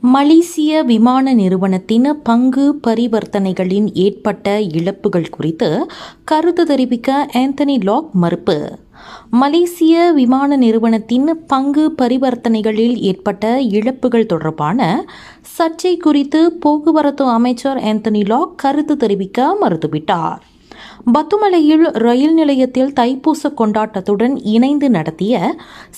மலேசிய விமான நிறுவனத்தின் பங்கு பரிவர்த்தனைகளின் ஏற்பட்ட இழப்புகள் குறித்து கருத்து தெரிவிக்க ஆந்தனி லாக் மறுப்பு. மலேசிய விமான நிறுவனத்தின் பங்கு பரிவர்த்தனைகளில் ஏற்பட்ட இழப்புகள் தொடர்பான சர்ச்சை குறித்து போக்குவரத்து அமைச்சர் ஆந்தனி லாக் கருத்து தெரிவிக்க மறுத்துவிட்டார். பத்துமலையில் ரயில் நிலையத்தில் தைப்பூச கொண்டாட்டத்துடன் இணைந்து நடத்திய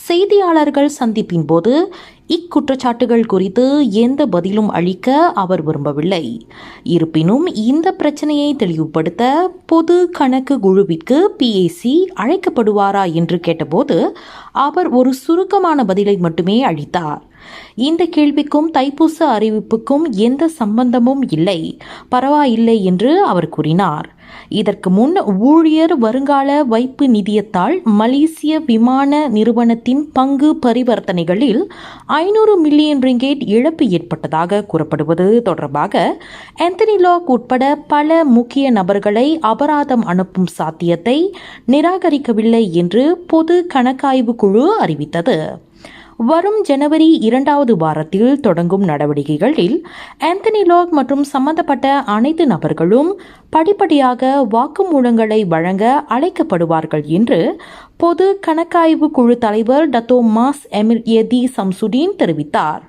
செய்தியாளர்கள் சந்திப்பின் போது இக்குற்றச்சாட்டுகள் குறித்து எந்த பதிலும் அளிக்க அவர் விரும்பவில்லை. இருப்பினும் இந்த பிரச்சனையை தெளிவுபடுத்த பொது கணக்கு குழுவிற்கு பிஏசி அழைக்கப்படுவாரா என்று கேட்டபோது அவர் ஒரு சுருக்கமான பதிலை மட்டுமே அளித்தார். இந்த கேள்விக்கும் தைப்பூச அறிவிப்புக்கும் எந்த சம்பந்தமும் இல்லை. பரவாயில்லை என்று அவர் கூறினார். இதற்கு முன் ஊழியர் வருங்கால வைப்பு நிதியத்தால் மலேசிய விமான நிறுவனத்தின் பங்கு பரிவர்த்தனைகளில் ஐநூறு மில்லியன் ரிங்கேட் இழப்பு ஏற்பட்டதாக கூறப்படுவது தொடர்பாக ஆந்தனி லாக் உட்பட பல முக்கிய நபர்களை அபராதம் அனுப்பும் சாத்தியத்தை நிராகரிக்கவில்லை என்று பொது கணக்காய்வு குழு அறிவித்தது. வரும் ஜனவரி இரண்டாவது வாரத்தில் தொடங்கும் நடவடிக்கைகளில் ஆந்தனி லாக் மற்றும் சம்பந்தப்பட்ட அனைத்து நபர்களும் படிப்படியாக வாக்குமூலங்களை வழங்க அழைக்கப்படுவார்கள் என்று பொது கணக்காய்வு குழு தலைவர் டத்தோ மாஸ் எமில் தி சம்சுடீன் தெரிவித்தார்.